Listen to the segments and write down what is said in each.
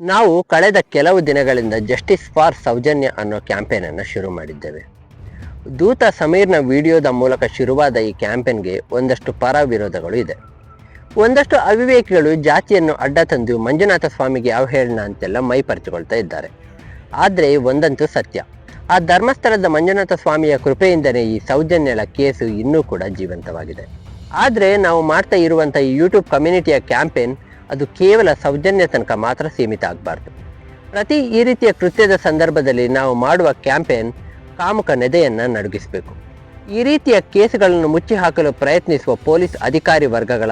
ನಾವು ಕಳೆದ ಕೆಲವು ದಿನಗಳಿಂದ ಜಸ್ಟಿಸ್ ಫಾರ್ ಸೌಜನ್ಯ ಅನ್ನೋ ಕ್ಯಾಂಪೇನನ್ನು ಶುರು ಮಾಡಿದ್ದೇವೆ. ದೂತ ಸಮೀರ್ನ ವಿಡಿಯೋದ ಮೂಲಕ ಶುರುವಾದ ಈ ಕ್ಯಾಂಪೇನ್ಗೆ ಒಂದಷ್ಟು ಪರ ವಿರೋಧಗಳು ಇದೆ. ಒಂದಷ್ಟು ಅವಿವೇಕಿಗಳು ಜಾತಿಯನ್ನು ಅಡ್ಡ ತಂದು ಮಂಜುನಾಥ ಸ್ವಾಮಿಗೆ ಅವಹೇಳನ ಅಂತೆಲ್ಲ ಮೈಪರಿಚಿಕೊಳ್ತಾ ಇದ್ದಾರೆ. ಆದರೆ ಒಂದಂತೂ ಸತ್ಯ. ಆ ಧರ್ಮಸ್ಥಳದ ಮಂಜುನಾಥ ಸ್ವಾಮಿಯ ಕೃಪೆಯಿಂದಲೇ ಈ ಸೌಜನ್ಯಳ ಕೇಸು ಇನ್ನೂ ಕೂಡ ಜೀವಂತವಾಗಿದೆ. ಆದರೆ ನಾವು ಮಾಡ್ತಾ ಇರುವಂಥ ಈ ಯೂಟ್ಯೂಬ್ ಕಮ್ಯುನಿಟಿಯ ಕ್ಯಾಂಪೇನ್ ಅದು ಕೇವಲ ಸೌಜನ್ಯ ತನಕ ಮಾತ್ರ ಸೀಮಿತ ಆಗಬಾರ್ದು. ಪ್ರತಿ ಈ ರೀತಿಯ ಕೃತ್ಯದ ಸಂದರ್ಭದಲ್ಲಿ ನಾವು ಮಾಡುವ ಕ್ಯಾಂಪೇನ್ ಕಾಮುಕ ನೆದೆಯನ್ನು ನಡುಗಿಸಬೇಕು. ಈ ರೀತಿಯ ಕೇಸುಗಳನ್ನು ಮುಚ್ಚಿ ಹಾಕಲು ಪ್ರಯತ್ನಿಸುವ ಪೊಲೀಸ್ ಅಧಿಕಾರಿ ವರ್ಗಗಳ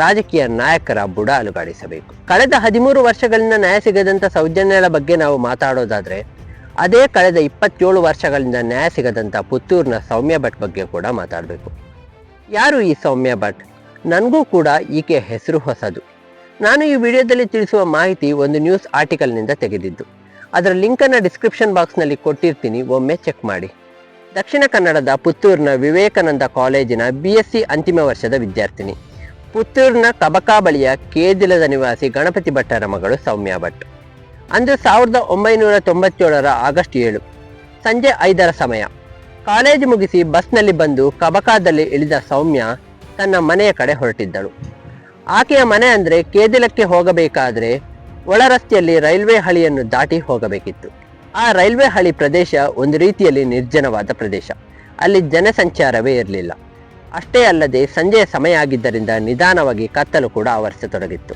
ರಾಜಕೀಯ ನಾಯಕರ ಬುಡ ಅಲುಗಾಡಿಸಬೇಕು ಕಳೆದ ಹದಿಮೂರು ವರ್ಷಗಳಿಂದ ನ್ಯಾಯ ಸಿಗದಂಥ ಸೌಜನ್ಯಗಳ ಬಗ್ಗೆ ನಾವು ಮಾತಾಡೋದಾದರೆ, ಅದೇ ಕಳೆದ ಇಪ್ಪತ್ತೇಳು ವರ್ಷಗಳಿಂದ ನ್ಯಾಯ ಸಿಗದಂಥ ಪುತ್ತೂರಿನ ಸೌಮ್ಯ ಭಟ್ ಬಗ್ಗೆ ಕೂಡ ಮಾತಾಡಬೇಕು. ಯಾರು ಈ ಸೌಮ್ಯ ಭಟ್? ನನಗೂ ಕೂಡ ಈಕೆ ಹೆಸರು ಹೊಸದು. ನಾನು ಈ ವಿಡಿಯೋದಲ್ಲಿ ತಿಳಿಸುವ ಮಾಹಿತಿ ಒಂದು ನ್ಯೂಸ್ ಆರ್ಟಿಕಲ್ನಿಂದ ತೆಗೆದಿದ್ದು. ಅದರ ಲಿಂಕನ್ನು ಡಿಸ್ಕ್ರಿಪ್ಷನ್ ಬಾಕ್ಸ್ನಲ್ಲಿ ಕೊಟ್ಟಿರ್ತೀನಿ, ಒಮ್ಮೆ ಚೆಕ್ ಮಾಡಿ. ದಕ್ಷಿಣ ಕನ್ನಡದ ಪುತ್ತೂರಿನ ವಿವೇಕಾನಂದ ಕಾಲೇಜಿನ ಬಿ ಎಸ್ ಸಿ ಅಂತಿಮ ವರ್ಷದ ವಿದ್ಯಾರ್ಥಿನಿ. ಪುತ್ತೂರಿನ ಕಬಕಾ ಬಳಿಯ ಕೇದಿಲದ ನಿವಾಸಿ ಗಣಪತಿ ಭಟ್ಟರ ಮಗಳು ಸೌಮ್ಯ ಭಟ್. ಅಂದು ಸಾವಿರದ ಒಂಬೈನೂರ ತೊಂಬತ್ತೇಳರ ಆಗಸ್ಟ್ ಏಳು, ಸಂಜೆ ಐದರ ಸಮಯ. ಕಾಲೇಜು ಮುಗಿಸಿ ಬಸ್ನಲ್ಲಿ ಬಂದು ಕಬಕಾದಲ್ಲಿ ಇಳಿದ ಸೌಮ್ಯ ತನ್ನ ಮನೆಯ ಕಡೆ ಹೊರಟಿದ್ದಳು. ಆಕೆಯ ಮನೆ ಅಂದ್ರೆ ಕೇದಿಲಕ್ಕೆ ಹೋಗಬೇಕಾದ್ರೆ ಒಳ ರಸ್ತೆಯಲ್ಲಿ ರೈಲ್ವೆ ಹಳಿಯನ್ನು ದಾಟಿ ಹೋಗಬೇಕಿತ್ತು. ಆ ರೈಲ್ವೆ ಹಳಿ ಪ್ರದೇಶ ಒಂದು ರೀತಿಯಲ್ಲಿ ನಿರ್ಜನವಾದ ಪ್ರದೇಶ. ಅಲ್ಲಿ ಜನಸಂಚಾರವೇ ಇರಲಿಲ್ಲ. ಅಷ್ಟೇ ಅಲ್ಲದೆ ಸಂಜೆಯ ಸಮಯ ಆಗಿದ್ದರಿಂದ ನಿಧಾನವಾಗಿ ಕತ್ತಲು ಕೂಡ ಆವರಿಸತೊಡಗಿತ್ತು.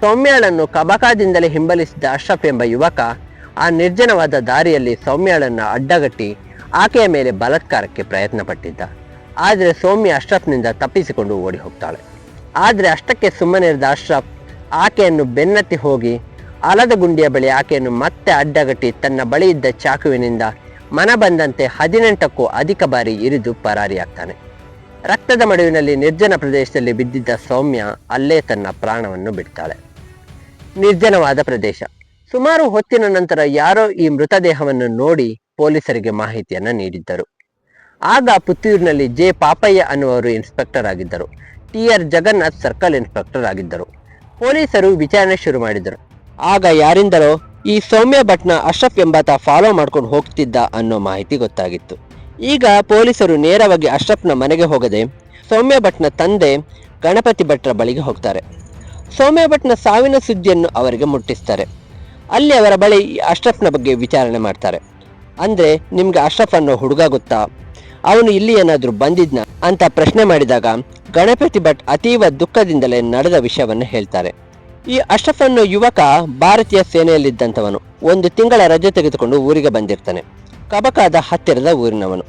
ಸೌಮ್ಯಾಳನ್ನು ಕಬಕಾದಿಂದಲೇ ಹಿಂಬಲಿಸಿದ ಅಶ್ರಫ್ ಎಂಬ ಯುವಕ ಆ ನಿರ್ಜನವಾದ ದಾರಿಯಲ್ಲಿ ಸೌಮ್ಯಾಳನ್ನು ಅಡ್ಡಗಟ್ಟಿ ಆಕೆಯ ಮೇಲೆ ಬಲತ್ಕಾರಕ್ಕೆ ಪ್ರಯತ್ನ ಪಟ್ಟಿದ್ದ ಆದರೆ ಸೌಮ್ಯ ಅಶ್ರಫ್ನಿಂದ ತಪ್ಪಿಸಿಕೊಂಡು ಓಡಿ ಹೋಗ್ತಾಳೆ. ಆದರೆ ಅಷ್ಟಕ್ಕೆ ಸುಮ್ಮನಿರಿದ ಅಶ್ರಫ್. ಆಕೆಯನ್ನು ಬೆನ್ನತ್ತಿ ಹೋಗಿ, ಅಲದ ಗುಂಡಿಯ ಬಳಿ ಆಕೆಯನ್ನು ಮತ್ತೆ ಅಡ್ಡಗಟ್ಟಿ ತನ್ನ ಬಳಿ ಇದ್ದ ಚಾಕುವಿನಿಂದ ಮನ ಬಂದಂತೆ ಹದಿನೆಂಟಕ್ಕೂ ಅಧಿಕ ಬಾರಿ ಇರಿದು ಪರಾರಿಯಾಗ್ತಾನೆ ರಕ್ತದ ಮಡುವಿನಲ್ಲಿ ನಿರ್ಜನ ಪ್ರದೇಶದಲ್ಲಿ ಬಿದ್ದಿದ್ದ ಸೌಮ್ಯ ಅಲ್ಲೇ ತನ್ನ ಪ್ರಾಣವನ್ನು ಬಿಡ್ತಾಳೆ. ನಿರ್ಜನವಾದ ಪ್ರದೇಶ. ಸುಮಾರು ಹೊತ್ತಿನ ನಂತರ ಯಾರೋ ಈ ಮೃತದೇಹವನ್ನು ನೋಡಿ ಪೊಲೀಸರಿಗೆ ಮಾಹಿತಿಯನ್ನು ನೀಡಿದ್ದರು. ಆಗ ಪುತ್ತೂರಿನಲ್ಲಿ ಜೆ ಪಾಪಯ್ಯ ಅನ್ನುವರು ಇನ್ಸ್ಪೆಕ್ಟರ್ ಆಗಿದ್ದರು. T R Jagannath circle inspector ಆಗಿದ್ದರು. ಪೊಲೀಸರು ವಿಚಾರಣೆ ಶುರು ಮಾಡಿದರು. ಆಗ ಯಾರಿಂದಲೋ ಈ ಸೌಮ್ಯ ಭಟ್ನ ಅಶ್ರಫ್ ಎಂಬಾತ ಫಾಲೋ ಮಾಡ್ಕೊಂಡು ಹೋಗ್ತಿದ್ದ ಅನ್ನೋ ಮಾಹಿತಿ ಗೊತ್ತಾಗಿತ್ತು. ಈಗ ಪೊಲೀಸರು ನೇರವಾಗಿ ಅಶ್ರಫ್ನ ಮನೆಗೆ ಹೋಗದೆ ಸೌಮ್ಯ ಭಟ್ನ ತಂದೆ ಗಣಪತಿ ಭಟ್ರ ಬಳಿಗೆ ಹೋಗ್ತಾರೆ. ಸೌಮ್ಯ ಭಟ್ನ ಸಾವಿನ ಸುದ್ದಿಯನ್ನು ಅವರಿಗೆ ಮುಟ್ಟಿಸ್ತಾರೆ. ಅಲ್ಲಿ ಅವರ ಬಳಿ ಅಶ್ರಫ್ನ ಬಗ್ಗೆ ವಿಚಾರಣೆ ಮಾಡ್ತಾರೆ. ಅಂದ್ರೆ ನಿಮ್ಗೆ ಅಶ್ರಫ್ ಅನ್ನೋ ಹುಡುಗ ಗೊತ್ತಾ? ಅವನು ಇಲ್ಲಿ ಏನಾದರೂ ಬಂದಿದ್ನ ಅಂತ ಪ್ರಶ್ನೆ ಮಾಡಿದಾಗ ಗಣಪತಿ ಭಟ್ ಅತೀವ ದುಃಖದಿಂದಲೇ ನಡೆದ ವಿಷಯವನ್ನು ಹೇಳ್ತಾರೆ. ಈ ಅಶ್ರಫ್ ಅನ್ನೋ ಯುವಕ ಭಾರತೀಯ ಸೇನೆಯಲ್ಲಿದ್ದಂಥವನು ಒಂದು ತಿಂಗಳ ರಜೆ ತೆಗೆದುಕೊಂಡು ಊರಿಗೆ ಬಂದಿರ್ತಾನೆ. ಕಬಕಾದ ಹತ್ತಿರದ ಊರಿನವನು.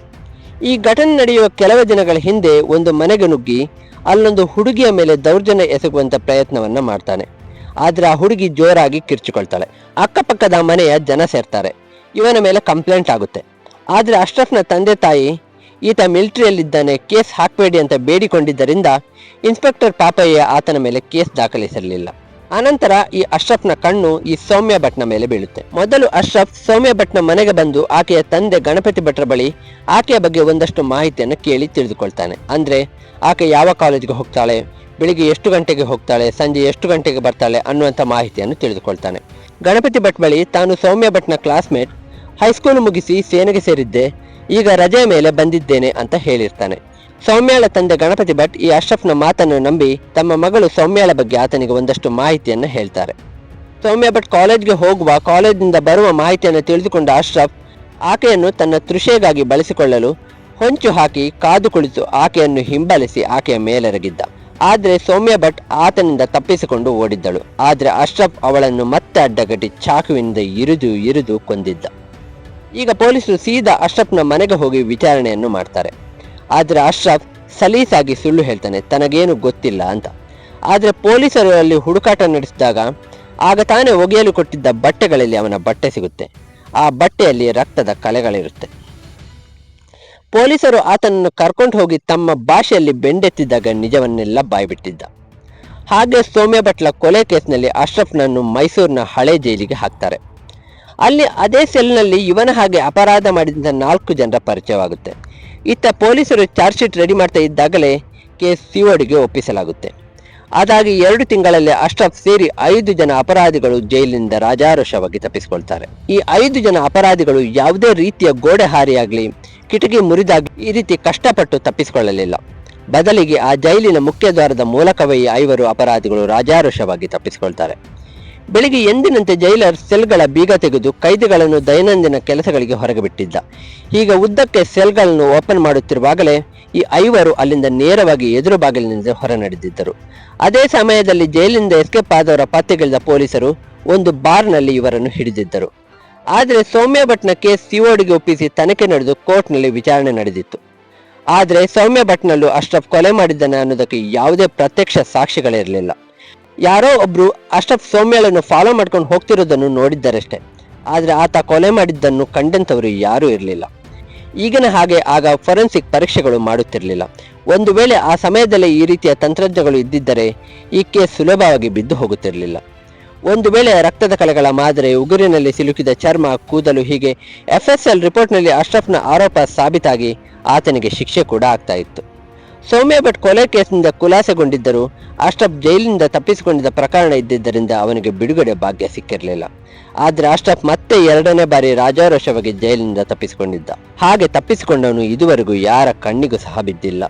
ಈ ಘಟನೆ ನಡೆಯುವ ಕೆಲವೇ ದಿನಗಳ ಹಿಂದೆ ಒಂದು ಮನೆಗೆ ನುಗ್ಗಿ ಅಲ್ಲೊಂದು ಹುಡುಗಿಯ ಮೇಲೆ ದೌರ್ಜನ್ಯ ಎಸಗುವಂತ ಪ್ರಯತ್ನವನ್ನ ಮಾಡ್ತಾನೆ. ಆದ್ರೆ ಆ ಹುಡುಗಿ ಜೋರಾಗಿ ಕಿರ್ಚಿಕೊಳ್ತಾಳೆ. ಅಕ್ಕಪಕ್ಕದ ಮನೆಯ ಜನ ಸೇರ್ತಾರೆ. ಇವನ ಮೇಲೆ ಕಂಪ್ಲೇಂಟ್ ಆಗುತ್ತೆ. ಆದರೆ ಅಶ್ರಫ್ನ ತಂದೆ ತಾಯಿ ಈತ ಮಿಲಿಟರಿಯಲ್ಲಿದ್ದಾನೆ, ಕೇಸ್ ಹಾಕಬೇಡಿ ಅಂತ ಬೇಡಿಕೊಂಡಿದ್ದರಿಂದ ಇನ್ಸ್ಪೆಕ್ಟರ್ ಪಾಪಯ್ಯ ಆತನ ಮೇಲೆ ಕೇಸ್ ದಾಖಲಿಸಿರಲಿಲ್ಲ. ಅನಂತರ ಈ ಅಶ್ರಫ್ನ ಕಣ್ಣು ಈ ಸೌಮ್ಯ ಭಟ್ನ ಮೇಲೆ ಬೀಳುತ್ತೆ. ಮೊದಲು ಅಶ್ರಫ್ ಸೌಮ್ಯ ಭಟ್ನ ಮನೆಗೆ ಬಂದು ಆಕೆಯ ತಂದೆ ಗಣಪತಿ ಭಟ್ರ ಬಳಿ ಆಕೆಯ ಬಗ್ಗೆ ಒಂದಷ್ಟು ಮಾಹಿತಿಯನ್ನು ಕೇಳಿ ತಿಳಿದುಕೊಳ್ತಾನೆ. ಅಂದ್ರೆ, ಆಕೆ ಯಾವ ಕಾಲೇಜ್ಗೆ ಹೋಗ್ತಾಳೆ, ಬೆಳಿಗ್ಗೆ ಎಷ್ಟು ಗಂಟೆಗೆ ಹೋಗ್ತಾಳೆ, ಸಂಜೆ ಎಷ್ಟು ಗಂಟೆಗೆ ಬರ್ತಾಳೆ ಅನ್ನುವಂಥ ಮಾಹಿತಿಯನ್ನು ತಿಳಿದುಕೊಳ್ತಾನೆ. ಗಣಪತಿ ಭಟ್ ಬಳಿ ತಾನು ಸೌಮ್ಯ ಭಟ್ನ ಕ್ಲಾಸ್ಮೇಟ್, ಹೈಸ್ಕೂಲ್ ಮುಗಿಸಿ ಸೇನೆಗೆ ಸೇರಿದ್ದೆ ಈಗ ರಜೆ ಮೇಲೆ ಬಂದಿದ್ದೇನೆ ಅಂತ ಹೇಳಿರ್ತಾನೆ. ಸೌಮ್ಯಾಳ ತಂದೆ ಗಣಪತಿ ಭಟ್ ಈ ಅಶ್ರಫ್ನ ಮಾತನ್ನು ನಂಬಿ ತಮ್ಮ ಮಗಳು ಸೌಮ್ಯಾಳ ಬಗ್ಗೆ ಆತನಿಗೆ ಒಂದಷ್ಟು ಮಾಹಿತಿಯನ್ನು ಹೇಳ್ತಾರೆ. ಸೌಮ್ಯ ಭಟ್ ಕಾಲೇಜ್ಗೆ ಹೋಗುವ, ಕಾಲೇಜಿನಿಂದ ಬರುವ ಮಾಹಿತಿಯನ್ನು ತಿಳಿದುಕೊಂಡ ಅಶ್ರಫ್ ಆಕೆಯನ್ನು ತನ್ನ ತೃಷೆಗಾಗಿ ಬಳಸಿಕೊಳ್ಳಲು ಹೊಂಚು ಹಾಕಿ ಕಾದು ಕುಳಿತು ಆಕೆಯನ್ನು ಹಿಂಬಾಲಿಸಿ ಆಕೆಯ ಮೇಲೆರಗಿದ್ದ. ಆದರೆ ಸೌಮ್ಯ ಭಟ್ ಆತನಿಂದ ತಪ್ಪಿಸಿಕೊಂಡು ಓಡಿದ್ದಳು. ಆದರೆ ಅಶ್ರಫ್ ಅವಳನ್ನು ಮತ್ತೆ ಅಡ್ಡಗಟ್ಟಿ ಚಾಕುವಿನಿಂದ ಇರಿದು ಇರಿದು ಕೊಂದಿದ್ದ. ಈಗ ಪೊಲೀಸರು ಸೀದಾ ಅಶ್ರಫ್ನ ಮನೆಗೆ ಹೋಗಿ ವಿಚಾರಣೆಯನ್ನು ಮಾಡ್ತಾರೆ. ಆದರೆ ಅಶ್ರಫ್ ಸಲೀಸಾಗಿ ಸುಳ್ಳು ಹೇಳ್ತಾನೆ, ತನಗೇನು ಗೊತ್ತಿಲ್ಲ ಅಂತ. ಆದರೆ ಪೊಲೀಸರು ಅಲ್ಲಿ ಹುಡುಕಾಟ ನಡೆಸಿದಾಗ ಆಗ ತಾನೇ ಒಗೆಯಲು ಕೊಟ್ಟಿದ್ದ ಬಟ್ಟೆಗಳಲ್ಲಿ ಅವನ ಬಟ್ಟೆ ಸಿಗುತ್ತೆ. ಆ ಬಟ್ಟೆಯಲ್ಲಿ ರಕ್ತದ ಕಲೆಗಳಿರುತ್ತೆ ಪೊಲೀಸರು ಆತನನ್ನು ಕರ್ಕೊಂಡು ಹೋಗಿ ತಮ್ಮ ಭಾಷೆಯಲ್ಲಿ ಬೆಂಡೆತ್ತಿದ್ದಾಗ ನಿಜವನ್ನೆಲ್ಲ ಬಾಯ್ಬಿಟ್ಟಿದ್ದ. ಹಾಗೆ ಸೌಮ್ಯ ಭಟ್ಲ ಕೊಲೆ ಕೇಸ್ನಲ್ಲಿ ಅಶ್ರಫ್ನನ್ನು ಮೈಸೂರಿನ ಹಳೆ ಜೈಲಿಗೆ ಹಾಕ್ತಾರೆ. ಅಲ್ಲಿ ಅದೇ ಸೆಲ್ನಲ್ಲಿ ಇವನ ಹಾಗೆ ಅಪರಾಧ ಮಾಡಿದಂಥ ನಾಲ್ಕು ಜನರ ಪರಿಚಯವಾಗುತ್ತೆ. ಇತ್ತ ಪೊಲೀಸರು ಚಾರ್ಜ್ ಶೀಟ್ ರೆಡಿ ಮಾಡ್ತಾ ಇದ್ದಾಗಲೇ ಕೇಸ್ ಸಿಒಡಿಗೆ ಒಪ್ಪಿಸಲಾಗುತ್ತೆ. ಅದಾಗಿ ಎರಡು ತಿಂಗಳಲ್ಲಿ ಅಶ್ರಫ್ ಸೇರಿ ಐದು ಜನ ಅಪರಾಧಿಗಳು ಜೈಲಿನಿಂದ ರಾಜಾರೋಷವಾಗಿ ತಪ್ಪಿಸಿಕೊಳ್ತಾರೆ. ಈ ಐದು ಜನ ಅಪರಾಧಿಗಳು ಯಾವುದೇ ರೀತಿಯ ಗೋಡೆ ಹಾರಿಯಾಗಲಿ, ಕಿಟಕಿ ಮುರಿದಾಗಿ ಈ ರೀತಿ ಕಷ್ಟಪಟ್ಟು ತಪ್ಪಿಸಿಕೊಳ್ಳಲಿಲ್ಲ. ಬದಲಿಗೆ ಆ ಜೈಲಿನ ಮುಖ್ಯ ದ್ವಾರದ ಮೂಲಕವೇ ಐವರು ಅಪರಾಧಿಗಳು ರಾಜಾರೋಷವಾಗಿ ತಪ್ಪಿಸಿಕೊಳ್ತಾರೆ. ಬೆಳಿಗ್ಗೆ ಎಂದಿನಂತೆ ಜೈಲರ್ ಸೆಲ್ಗಳ ಬೀಗ ತೆಗೆದು ಕೈದಿಗಳನ್ನು ದೈನಂದಿನ ಕೆಲಸಗಳಿಗೆ ಹೊರಗೆ ಬಿಟ್ಟಿದ್ದ ಈಗ ಉದ್ದಕ್ಕೆ ಸೆಲ್ಗಳನ್ನು ಓಪನ್ ಮಾಡುತ್ತಿರುವಾಗಲೇ ಈ ಐವರು ಅಲ್ಲಿಂದ ನೇರವಾಗಿ ಎದುರು ಬಾಗಿಲಿನಿಂದ ಹೊರ ನಡೆದಿದ್ದರು ಅದೇ ಸಮಯದಲ್ಲಿ ಜೈಲಿನಿಂದ ಎಸ್ಕೇಪ್ ಆದವರ ಪತ್ತೆಗಿಳಿದ ಪೊಲೀಸರು ಒಂದು ಬಾರ್ನಲ್ಲಿ ಇವರನ್ನು ಹಿಡಿದಿದ್ದರು. ಆದರೆ ಸೌಮ್ಯ ಭಟ್ನ ಕೇಸ್ ಸಿಒಡಿಗೆ ಒಪ್ಪಿಸಿ ತನಿಖೆ ನಡೆದು ಕೋರ್ಟ್ನಲ್ಲಿ ವಿಚಾರಣೆ ನಡೆದಿತ್ತು. ಆದರೆ ಸೌಮ್ಯ ಭಟ್ನಲ್ಲೂ ಅಶ್ರಫ್ ಕೊಲೆ ಮಾಡಿದ್ದಾನೆ ಅನ್ನೋದಕ್ಕೆ ಯಾವುದೇ ಪ್ರತ್ಯಕ್ಷ ಸಾಕ್ಷಿಗಳಿರಲಿಲ್ಲ ಯಾರೋ ಒಬ್ರು ಅಷ್ಟಪ್ ಸೌಮ್ಯಳನ್ನು ಫಾಲೋ ಮಾಡ್ಕೊಂಡು ಹೋಗ್ತಿರೋದನ್ನು ನೋಡಿದ್ದರಷ್ಟೇ. ಆದರೆ ಆತ ಕೊಲೆ ಮಾಡಿದ್ದನ್ನು ಕಂಡಂತವರು ಯಾರೂ ಇರಲಿಲ್ಲ. ಈಗಿನ ಹಾಗೆ ಆಗ ಫೊರೆನ್ಸಿಕ್ ಪರೀಕ್ಷೆಗಳು ಮಾಡುತ್ತಿರಲಿಲ್ಲ. ಒಂದು ವೇಳೆ ಆ ಸಮಯದಲ್ಲಿ ಈ ರೀತಿಯ ತಂತ್ರಜ್ಞಗಳು ಇದ್ದಿದ್ದರೆ ಈ ಕೇಸ್ ಸುಲಭವಾಗಿ ಬಿದ್ದು ಹೋಗುತ್ತಿರಲಿಲ್ಲ. ಒಂದು ವೇಳೆ ರಕ್ತದ ಕಲೆಗಳ ಮಾದರಿ ಉಗುರಿನಲ್ಲಿ ಸಿಲುಕಿದ ಚರ್ಮ, ಕೂದಲು ಹೀಗೆ ಎಫ್ಎಸ್ಎಲ್ ರಿಪೋರ್ಟ್ನಲ್ಲಿ ಅಶ್ರಫ್ನ ಆರೋಪ ಸಾಬೀತಾಗಿ ಆತನಿಗೆ ಶಿಕ್ಷೆ ಕೂಡ ಆಗ್ತಾ ಇತ್ತು. ಸೌಮ್ಯ ಭಟ್ ಕೊಲೆ ಕೇಸ್ನಿಂದ ಖುಲಾಸೆಗೊಂಡಿದ್ದರೂ ಅಷ್ಟಪ್ ಜೈಲಿನಿಂದ ತಪ್ಪಿಸಿಕೊಂಡಿದ್ದ ಪ್ರಕರಣ ಇದ್ದಿದ್ದರಿಂದ ಅವನಿಗೆ ಬಿಡುಗಡೆ ಭಾಗ್ಯ ಸಿಕ್ಕಿರಲಿಲ್ಲ. ಆದರೆ ಅಷ್ಟಪ್ ಮತ್ತೆ ಎರಡನೇ ಬಾರಿ ರಾಜಾರೋಷವಾಗಿ ಜೈಲಿನಿಂದ ತಪ್ಪಿಸಿಕೊಂಡಿದ್ದ. ಹಾಗೆ ತಪ್ಪಿಸಿಕೊಂಡವನು ಇದುವರೆಗೂ ಯಾರ ಕಣ್ಣಿಗೂ ಸಹ ಬಿದ್ದಿಲ್ಲ.